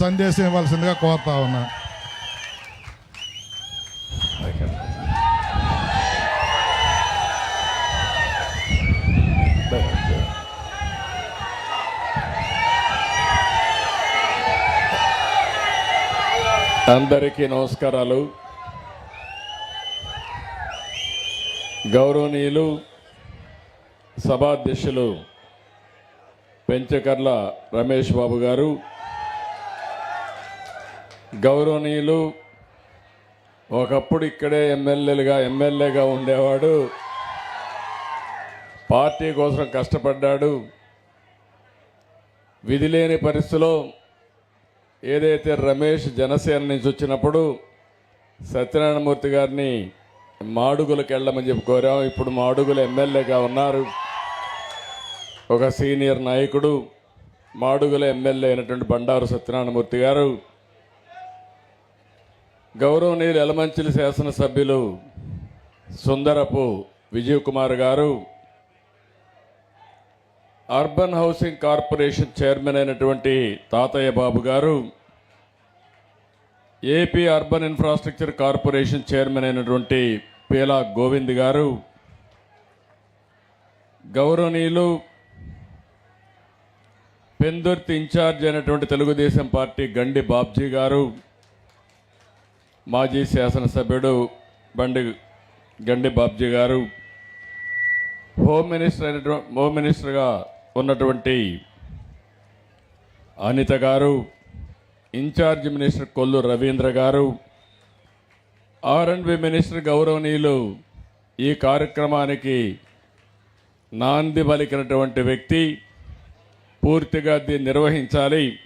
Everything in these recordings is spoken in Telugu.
సందేశం ఇవ్వాల్సిందిగా కోరుతా ఉన్నా. అందరికీ నమస్కారాలు. గౌరవనీయులు సభాధ్యక్షులు పెంచకర్ల రమేష్ బాబు గారు గౌరవనీయులు ఒకప్పుడు ఇక్కడే ఎమ్మెల్యేలుగా ఎమ్మెల్యేగా ఉండేవాడు. పార్టీ కోసం కష్టపడ్డాడు. విధి లేని పరిస్థితిలో ఏదైతే రమేష్ జనసేన నుంచి వచ్చినప్పుడు సత్యనారాయణమూర్తి గారిని మాడుగులకు వెళ్ళమని చెప్పి కోరాం. ఇప్పుడు మాడుగులు ఎమ్మెల్యేగా ఉన్నారు. ఒక సీనియర్ నాయకుడు మాడుగుల ఎమ్మెల్యే అయినటువంటి బండారు సత్యనారాయణమూర్తి గారు. గౌరవనీయులు ఎలమంచిలి శాసనసభ్యులు సుందరపు విజయ్ కుమార్ గారు అర్బన్ హౌసింగ్ కార్పొరేషన్ చైర్మన్ అయినటువంటి తాతయ్య బాబు గారు AP Urban Infrastructure Corporation chairman అయినటువంటి పీలా గోవింద్ గారు గౌరవనీయులు పెందుర్తి ఇన్ఛార్జ్ అయినటువంటి తెలుగుదేశం పార్టీ గండి బాబ్జీ గారు మాజీ శాసనసభ్యుడు బండి గండి బాబ్జీ గారు హోమ్ మినిస్టర్ అయినటువంటి హోమ్ మినిస్టర్గా ఉన్నటువంటి అనిత గారు ఇన్ఛార్జ్ మినిస్టర్ కొల్లు రవీంద్ర గారు ఆర్ అండ్ బి మినిస్టర్ గౌరవనీయులు ఈ కార్యక్రమానికి నాంది పలికినటువంటి వ్యక్తి పూర్తిగా దీన్ని నిర్వహించాలి.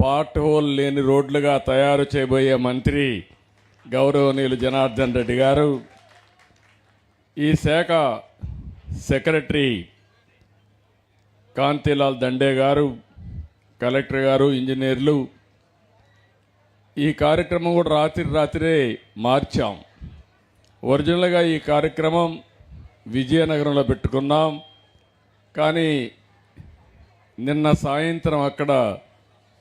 పార్ట్ హోల్ లేని రోడ్లుగా తయారు చేయబోయే మంత్రి గౌరవనీయులు జనార్దన్ రెడ్డి గారు ఈ శాఖ సెక్రటరీ కాంతిలాల్ దండే గారు కలెక్టర్ గారు ఇంజనీర్లు ఈ కార్యక్రమం కూడా రాత్రి రాత్రే మార్చాం. ఒరిజినల్గా ఈ కార్యక్రమం విజయనగరంలో పెట్టుకున్నాం. కానీ నిన్న సాయంత్రం అక్కడ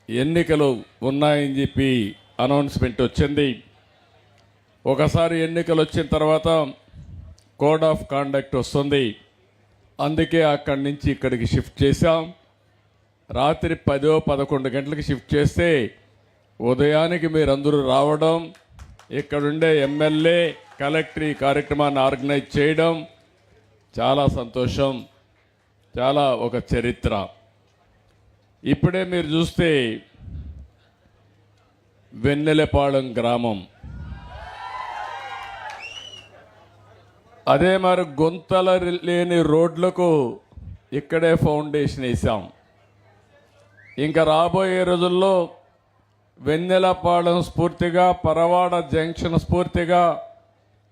ఎన్నికలు ఉన్నాయని చెప్పి అనౌన్స్మెంట్ వచ్చింది. ఒకసారి ఎన్నికలు వచ్చిన తర్వాత కోడ్ ఆఫ్ కాండక్ట్ వస్తుంది. అందుకే అక్కడి నుంచి ఇక్కడికి షిఫ్ట్ చేశాం. రాత్రి పదో పదకొండు గంటలకు షిఫ్ట్ చేస్తే ఉదయానికి మీరందరూ రావడం ఇక్కడుండే ఎమ్మెల్యే కలెక్టర్ ఈ కార్యక్రమాన్ని ఆర్గనైజ్ చేయడం చాలా సంతోషం చాలా ఒక చరిత్ర. ఇప్పుడే మీరు చూస్తే వెన్నెలపాళెం గ్రామం. అదే మరి గుంతల లేని రోడ్లకు ఇక్కడే ఫౌండేషన్ వేసాం. ఇంకా రాబోయే రోజుల్లో వెన్నెలపాలెం స్ఫూర్తిగా పరవాడ జంక్షన్ స్ఫూర్తిగా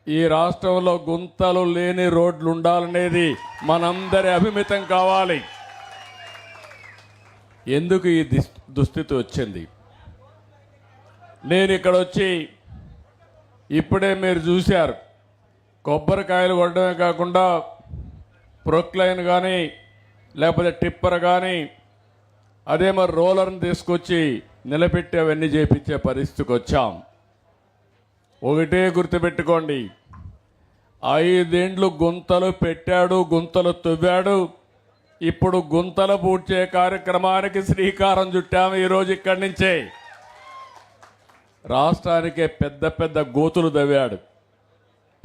ఈ రాష్ట్రంలో గుంతలు లేని రోడ్లు ఉండాలనేది మనందరి అభిమితం కావాలి. ఎందుకు ఈ దుస్థితి వచ్చింది? నేను ఇక్కడ వచ్చి ఇప్పుడే మీరు చూశారు. కొబ్బరికాయలు కొట్టడమే కాకుండా ప్రొక్లైన్ కానీ లేకపోతే టిప్పర్ కానీ అదే మరి రోలర్ని తీసుకొచ్చి నిలబెట్టి అవన్నీ చేపించే పరిస్థితికి వచ్చాం. ఒకటే గుర్తుపెట్టుకోండి. ఐదేండ్లు గుంతలు పెట్టాడు గుంతలు తవ్వాడు. ఇప్పుడు గుంతలు పూడ్చే కార్యక్రమానికి శ్రీకారం చుట్టాము ఈరోజు ఇక్కడి నుంచే. రాష్ట్రానికే పెద్ద పెద్ద గోతులు తవ్వాడు.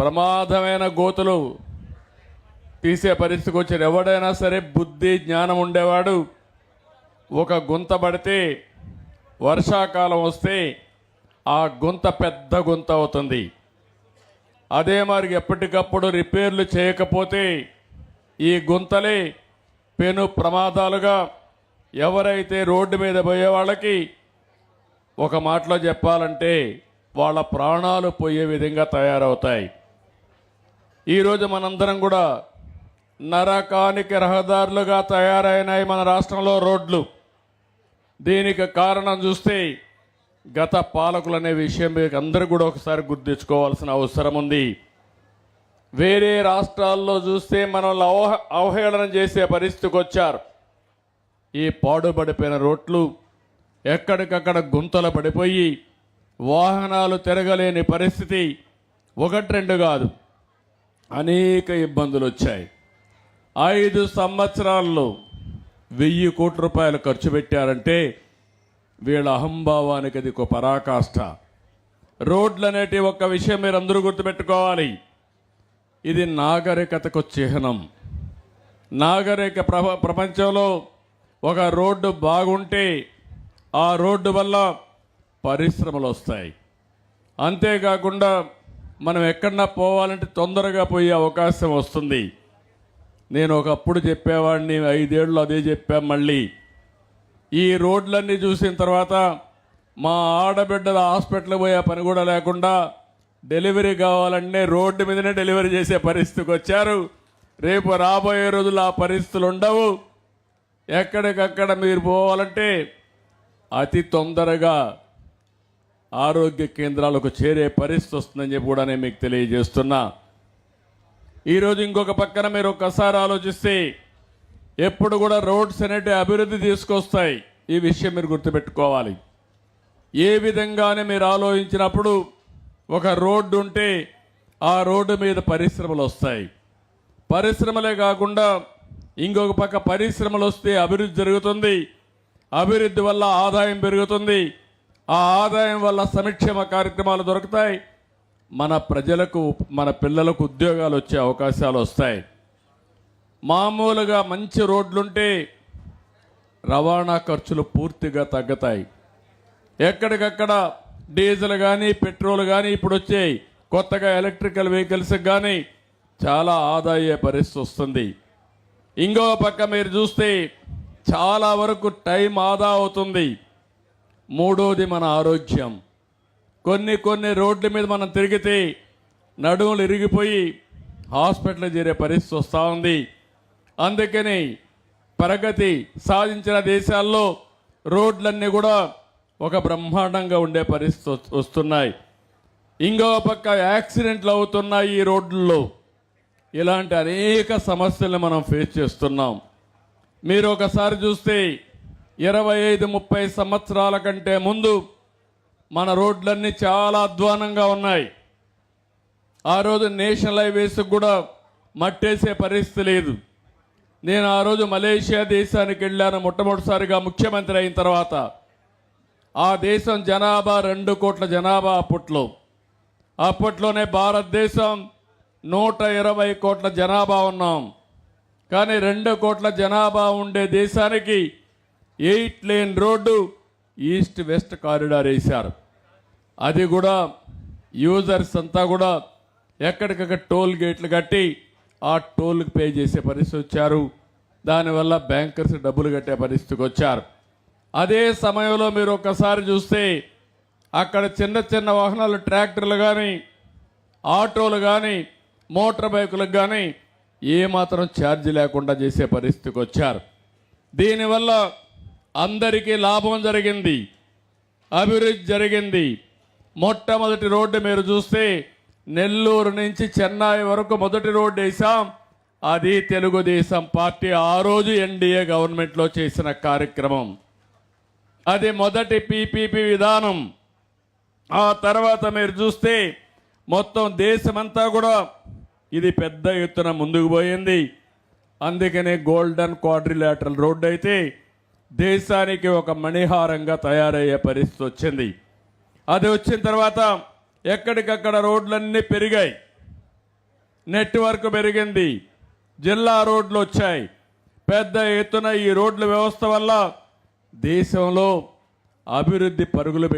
ప్రమాదమైన గోతులు తీసే పరిస్థితికి వచ్చారు. ఎవడైనా సరే బుద్ధి జ్ఞానం ఉండేవాడు. ఒక గుంత పడితే వర్షాకాలం వస్తే ఆ గుంత పెద్ద గుంత అవుతుంది. అదే మరి ఎప్పటికప్పుడు రిపేర్లు చేయకపోతే ఈ గుంతలే పెను ప్రమాదాలుగా ఎవరైతే రోడ్డు మీద పోయే వాళ్ళకి ఒక మాటలో చెప్పాలంటే వాళ్ళ ప్రాణాలు పోయే విధంగా తయారవుతాయి. ఈరోజు మనందరం కూడా నరకానికి రహదారులుగా తయారైనాయి మన రాష్ట్రంలో రోడ్లు. దీనికి కారణం చూస్తే గత పాలకులు అనే విషయం మీకు అందరూ కూడా ఒకసారి గుర్తించుకోవాల్సిన అవసరం ఉంది. వేరే రాష్ట్రాల్లో చూస్తే మనల్ని అవహ అవహేళన చేసే పరిస్థితికి వచ్చారు. ఈ పాడుపడిపోయిన రోడ్లు ఎక్కడికక్కడ గుంతలు పడిపోయి వాహనాలు తిరగలేని పరిస్థితి ఒకటి రెండు కాదు. అనేక ఇబ్బందులు వచ్చాయి. ఐదు సంవత్సరాల్లో వెయ్యి కోట్ల రూపాయలు ఖర్చు పెట్టారంటే వీళ్ళ అహంభావానికి అది ఒక పరాకాష్ట. రోడ్లు అనేటి ఒక విషయం మీరు అందరూ గుర్తుపెట్టుకోవాలి. ఇది నాగరికతకు చిహ్నం. నాగరిక ప్రప ప్రపంచంలో ఒక రోడ్డు బాగుంటే ఆ రోడ్డు వల్ల పరిశ్రమలు వస్తాయి. అంతేకాకుండా మనం ఎక్కడన్నా పోవాలంటే తొందరగా పోయే అవకాశం వస్తుంది. నేను ఒకప్పుడు చెప్పేవాడిని ఐదేళ్ళు అదే చెప్పాం మళ్ళీ. ఈ రోడ్లన్నీ చూసిన తర్వాత మా ఆడబిడ్డల హాస్పిటల్ పోయే పని కూడా లేకుండా డెలివరీ కావాలంటే రోడ్డు మీదనే డెలివరీ చేసే పరిస్థితికి వచ్చారు. రేపు రాబోయే రోజులు ఆ పరిస్థితులు ఉండవు. ఎక్కడికక్కడ మీరు పోవాలంటే అతి తొందరగా ఆరోగ్య కేంద్రాలకు చేరే పరిస్థితి వస్తుందని చెప్పి కూడా నేను మీకు తెలియజేస్తున్నా. ఈరోజు ఇంకొక పక్కన మీరు ఒక్కసారి ఆలోచిస్తే ఎప్పుడు కూడా రోడ్స్ అనేటి అభివృద్ధి తీసుకొస్తాయి. ఈ విషయం మీరు గుర్తుపెట్టుకోవాలి. ఏ విధంగానే మీరు ఆలోచించినప్పుడు ఒక రోడ్డు ఉంటే ఆ రోడ్డు మీద పరిశ్రమలు వస్తాయి. పరిశ్రమలే కాకుండా ఇంకొక పక్క పరిశ్రమలు వస్తే అభివృద్ధి జరుగుతుంది. అభివృద్ధి వల్ల ఆదాయం పెరుగుతుంది. ఆ ఆదాయం వల్ల సంక్షేమ కార్యక్రమాలు దొరుకుతాయి. మన ప్రజలకు మన పిల్లలకు ఉద్యోగాలు వచ్చే అవకాశాలు వస్తాయి. మామూలుగా మంచి రోడ్లుంటే రవాణా ఖర్చులు పూర్తిగా తగ్గుతాయి. ఎక్కడికక్కడ డీజిల్ కానీ పెట్రోల్ కానీ ఇప్పుడు వచ్చాయి. కొత్తగా ఎలక్ట్రికల్ వెహికల్స్ కానీ చాలా ఆదాయ పరిస్థితి వస్తుంది. ఇంకో పక్క మీరు చూస్తే చాలా వరకు టైం ఆదా అవుతుంది. మూడోది మన ఆరోగ్యం. కొన్ని కొన్ని రోడ్ల మీద మనం తిరిగితే నడుములు ఇరిగిపోయి హాస్పిటల్ చేరే పరిస్థితి వస్తూ ఉంది. అందుకని ప్రగతి సాధించిన దేశాల్లో రోడ్లన్నీ కూడా ఒక బ్రహ్మాండంగా ఉండే పరిస్థితి వస్తున్నాయి. ఇంకో పక్క యాక్సిడెంట్లు అవుతున్నాయి ఈ రోడ్లలో. ఇలాంటి అనేక సమస్యలను మనం ఫేస్ చేస్తున్నాం. మీరు ఒకసారి చూస్తే ఇరవై ఐదు ముప్పై సంవత్సరాల కంటే ముందు మన రోడ్లన్నీ చాలా అధ్వానంగా ఉన్నాయి. ఆ రోజు నేషనల్ హైవేస్కి కూడా మట్టేసే పరిస్థితి లేదు. నేను ఆ రోజు మలేషియా దేశానికి వెళ్ళాను మొట్టమొదటిసారిగా ముఖ్యమంత్రి అయిన తర్వాత. ఆ దేశం జనాభా రెండు కోట్ల జనాభా అప్పట్లో. అప్పట్లోనే భారతదేశం నూట ఇరవై కోట్ల జనాభా ఉన్నాం. కానీ రెండు కోట్ల జనాభా ఉండే దేశానికి eight lane road east west corridor వేశారు. అది కూడా యూజర్స్ అంతా కూడా ఎక్కడికక్కడ టోల్ గేట్లు కట్టి ఆ టోల్కి పే చేసే పరిస్థితి వచ్చారు. దానివల్ల బ్యాంకర్స్ డబ్బులు కట్టే పరిస్థితికి వచ్చారు. అదే సమయంలో మీరు ఒక్కసారి చూస్తే అక్కడ చిన్న చిన్న వాహనాలు ట్రాక్టర్లు కానీ ఆటోలు కానీ మోటార్ బైకులకు కానీ ఏమాత్రం ఛార్జ్ లేకుండా చేసే పరిస్థితికి వచ్చారు. దీనివల్ల అందరికీ లాభం జరిగింది అభివృద్ధి జరిగింది. మొట్టమొదటి రోడ్డు మీరు చూస్తే నెల్లూరు నుంచి చెన్నై వరకు మొదటి రోడ్డు వేసాం. అది తెలుగుదేశం పార్టీ ఆ రోజు ఎన్డీఏ గవర్నమెంట్లో చేసిన కార్యక్రమం. అది మొదటి పీపీపీ విధానం. ఆ తర్వాత మీరు చూస్తే మొత్తం దేశమంతా కూడా ఇది పెద్ద ఎత్తున ముందుకు పోయింది. అందుకనే గోల్డెన్ క్వాడ్రిలాటరల్ రోడ్డు అయితే దేశానికి ఒక మణిహారంగా తయారయ్యే పరిస్థితి వచ్చింది. అది వచ్చిన తర్వాత ఎక్కడికక్కడ రోడ్లన్నీ పెరిగాయి. నెట్వర్క్ పెరిగింది. జిల్లా రోడ్లు వచ్చాయి. పెద్ద ఎత్తున ఈ రోడ్ల వ్యవస్థ వల్ల దేశంలో అభివృద్ధి పరుగులు